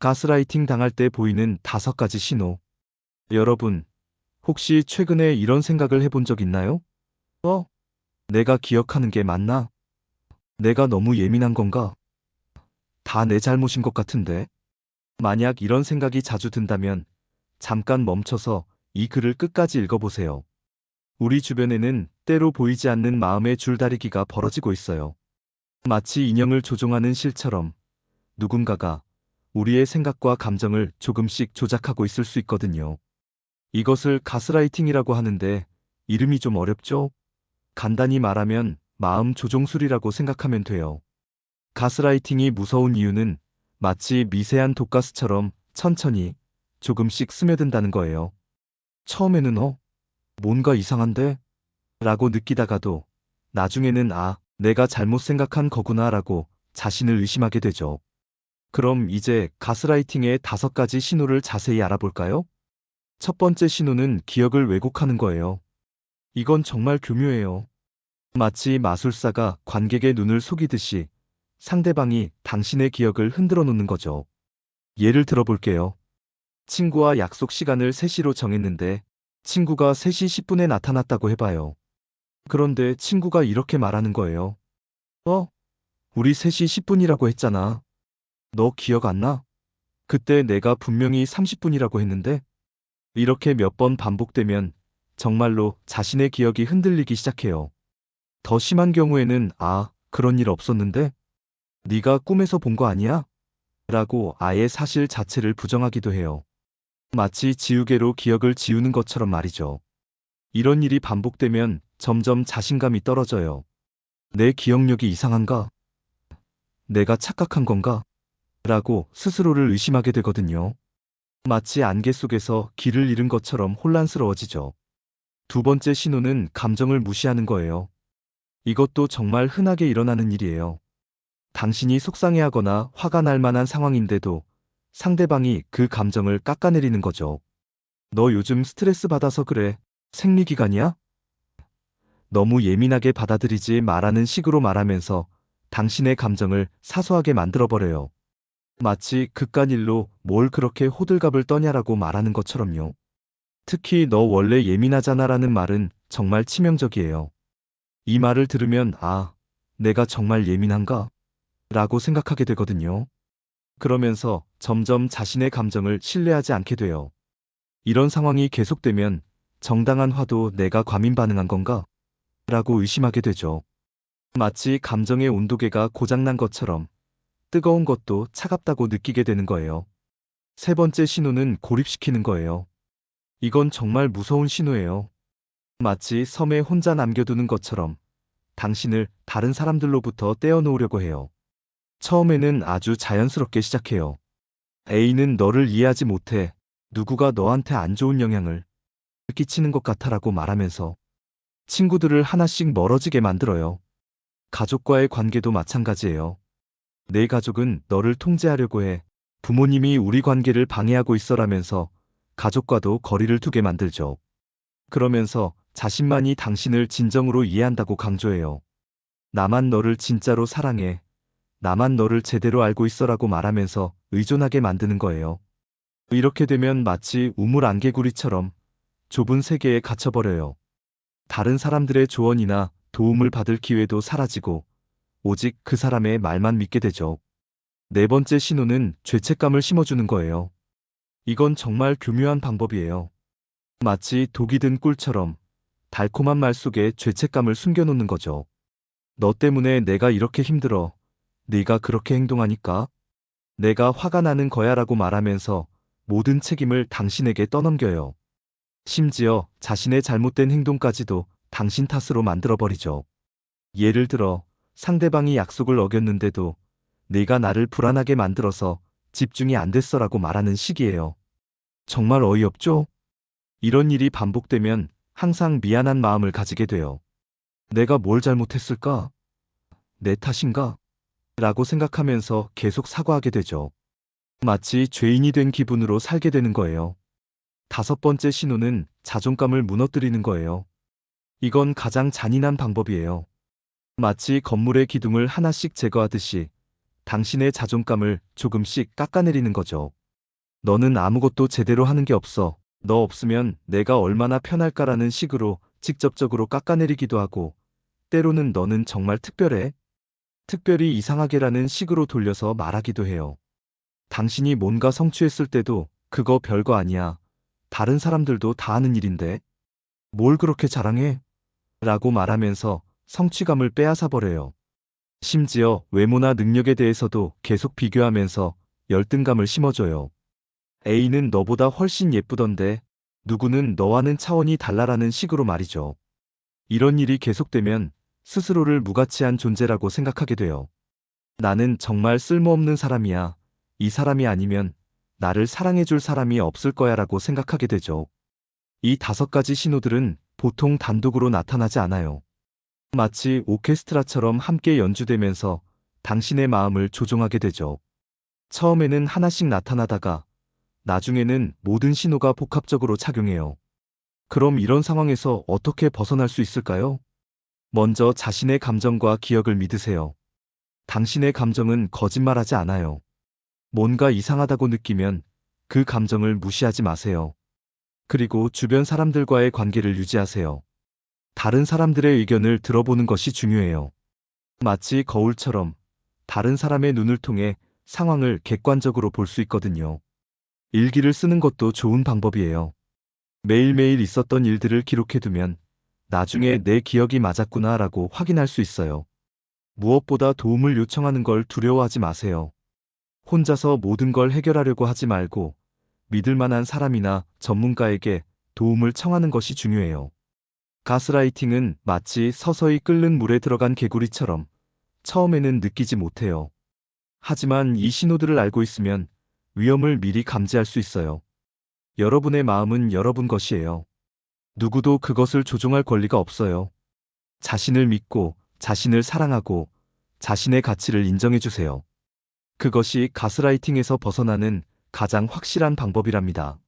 가스라이팅 당할 때 보이는 다섯 가지 신호. 여러분, 혹시 최근에 이런 생각을 해본 적 있나요? 어? 내가 기억하는 게 맞나? 내가 너무 예민한 건가? 다 내 잘못인 것 같은데. 만약 이런 생각이 자주 든다면 잠깐 멈춰서 이 글을 끝까지 읽어보세요. 우리 주변에는 때로 보이지 않는 마음의 줄다리기가 벌어지고 있어요. 마치 인형을 조종하는 실처럼 누군가가 우리의 생각과 감정을 조금씩 조작하고 있을 수 있거든요. 이것을 가스라이팅이라고 하는데 이름이 좀 어렵죠? 간단히 말하면 마음 조종술이라고 생각하면 돼요. 가스라이팅이 무서운 이유는 마치 미세한 독가스처럼 천천히 조금씩 스며든다는 거예요. 처음에는 어? 뭔가 이상한데? 라고 느끼다가도 나중에는 아, 내가 잘못 생각한 거구나 라고 자신을 의심하게 되죠. 그럼 이제 가스라이팅의 다섯 가지 신호를 자세히 알아볼까요? 첫 번째 신호는 기억을 왜곡하는 거예요. 이건 정말 교묘해요. 마치 마술사가 관객의 눈을 속이듯이 상대방이 당신의 기억을 흔들어 놓는 거죠. 예를 들어 볼게요. 친구와 약속 시간을 3시로 정했는데 친구가 3시 10분에 나타났다고 해봐요. 그런데 친구가 이렇게 말하는 거예요. 어? 우리 3시 10분이라고 했잖아. 너 기억 안 나? 그때 내가 분명히 30분이라고 했는데? 이렇게 몇 번 반복되면 정말로 자신의 기억이 흔들리기 시작해요. 더 심한 경우에는 아, 그런 일 없었는데? 네가 꿈에서 본 거 아니야? 라고 아예 사실 자체를 부정하기도 해요. 마치 지우개로 기억을 지우는 것처럼 말이죠. 이런 일이 반복되면 점점 자신감이 떨어져요. 내 기억력이 이상한가? 내가 착각한 건가? 라고 스스로를 의심하게 되거든요. 마치 안개 속에서 길을 잃은 것처럼 혼란스러워지죠. 두 번째 신호는 감정을 무시하는 거예요. 이것도 정말 흔하게 일어나는 일이에요. 당신이 속상해하거나 화가 날 만한 상황인데도 상대방이 그 감정을 깎아내리는 거죠. 너 요즘 스트레스 받아서 그래. 생리기간이야? 너무 예민하게 받아들이지 말라는 식으로 말하면서 당신의 감정을 사소하게 만들어버려요. 마치 극간 일로 뭘 그렇게 호들갑을 떠냐라고 말하는 것처럼요. 특히 너 원래 예민하잖아라는 말은 정말 치명적이에요. 이 말을 들으면 아, 내가 정말 예민한가? 라고 생각하게 되거든요. 그러면서 점점 자신의 감정을 신뢰하지 않게 돼요. 이런 상황이 계속되면 정당한 화도 내가 과민 반응한 건가? 라고 의심하게 되죠. 마치 감정의 온도계가 고장난 것처럼 뜨거운 것도 차갑다고 느끼게 되는 거예요. 세 번째 신호는 고립시키는 거예요. 이건 정말 무서운 신호예요. 마치 섬에 혼자 남겨두는 것처럼 당신을 다른 사람들로부터 떼어놓으려고 해요. 처음에는 아주 자연스럽게 시작해요. A는 너를 이해하지 못해 누구가 너한테 안 좋은 영향을 끼치는 것 같아라고 말하면서 친구들을 하나씩 멀어지게 만들어요. 가족과의 관계도 마찬가지예요. 내 가족은 너를 통제하려고 해. 부모님이 우리 관계를 방해하고 있어라면서 가족과도 거리를 두게 만들죠. 그러면서 자신만이 당신을 진정으로 이해한다고 강조해요. 나만 너를 진짜로 사랑해. 나만 너를 제대로 알고 있어라고 말하면서 의존하게 만드는 거예요. 이렇게 되면 마치 우물 안개구리처럼 좁은 세계에 갇혀버려요. 다른 사람들의 조언이나 도움을 받을 기회도 사라지고 오직 그 사람의 말만 믿게 되죠. 네 번째 신호는 죄책감을 심어주는 거예요. 이건 정말 교묘한 방법이에요. 마치 독이 든 꿀처럼 달콤한 말 속에 죄책감을 숨겨놓는 거죠. 너 때문에 내가 이렇게 힘들어. 네가 그렇게 행동하니까 내가 화가 나는 거야 라고 말하면서 모든 책임을 당신에게 떠넘겨요. 심지어 자신의 잘못된 행동까지도 당신 탓으로 만들어버리죠. 예를 들어 상대방이 약속을 어겼는데도 네가 나를 불안하게 만들어서 집중이 안 됐어라고 말하는 식이에요. 정말 어이없죠? 이런 일이 반복되면 항상 미안한 마음을 가지게 돼요. 내가 뭘 잘못했을까? 내 탓인가? 라고 생각하면서 계속 사과하게 되죠. 마치 죄인이 된 기분으로 살게 되는 거예요. 다섯 번째 신호는 자존감을 무너뜨리는 거예요. 이건 가장 잔인한 방법이에요. 마치 건물의 기둥을 하나씩 제거하듯이 당신의 자존감을 조금씩 깎아내리는 거죠. 너는 아무것도 제대로 하는 게 없어. 너 없으면 내가 얼마나 편할까라는 식으로 직접적으로 깎아내리기도 하고, 때로는 너는 정말 특별해. 특별히 이상하게라는 식으로 돌려서 말하기도 해요. 당신이 뭔가 성취했을 때도 그거 별거 아니야. 다른 사람들도 다 하는 일인데. 뭘 그렇게 자랑해? 라고 말하면서 성취감을 빼앗아 버려요. 심지어 외모나 능력에 대해서도 계속 비교하면서 열등감을 심어줘요. A는 너보다 훨씬 예쁘던데 누구는 너와는 차원이 달라라는 식으로 말이죠. 이런 일이 계속되면 스스로를 무가치한 존재라고 생각하게 돼요. 나는 정말 쓸모없는 사람이야. 이 사람이 아니면 나를 사랑해줄 사람이 없을 거야 라고 생각하게 되죠. 이 다섯 가지 신호들은 보통 단독으로 나타나지 않아요. 마치 오케스트라처럼 함께 연주되면서 당신의 마음을 조종하게 되죠. 처음에는 하나씩 나타나다가 나중에는 모든 신호가 복합적으로 작용해요. 그럼 이런 상황에서 어떻게 벗어날 수 있을까요? 먼저 자신의 감정과 기억을 믿으세요. 당신의 감정은 거짓말하지 않아요. 뭔가 이상하다고 느끼면 그 감정을 무시하지 마세요. 그리고 주변 사람들과의 관계를 유지하세요. 다른 사람들의 의견을 들어보는 것이 중요해요. 마치 거울처럼 다른 사람의 눈을 통해 상황을 객관적으로 볼 수 있거든요. 일기를 쓰는 것도 좋은 방법이에요. 매일매일 있었던 일들을 기록해두면 나중에 내 기억이 맞았구나 라고 확인할 수 있어요. 무엇보다 도움을 요청하는 걸 두려워하지 마세요. 혼자서 모든 걸 해결하려고 하지 말고 믿을 만한 사람이나 전문가에게 도움을 청하는 것이 중요해요. 가스라이팅은 마치 서서히 끓는 물에 들어간 개구리처럼 처음에는 느끼지 못해요. 하지만 이 신호들을 알고 있으면 위험을 미리 감지할 수 있어요. 여러분의 마음은 여러분 것이에요. 누구도 그것을 조종할 권리가 없어요. 자신을 믿고 자신을 사랑하고 자신의 가치를 인정해 주세요. 그것이 가스라이팅에서 벗어나는 가장 확실한 방법이랍니다.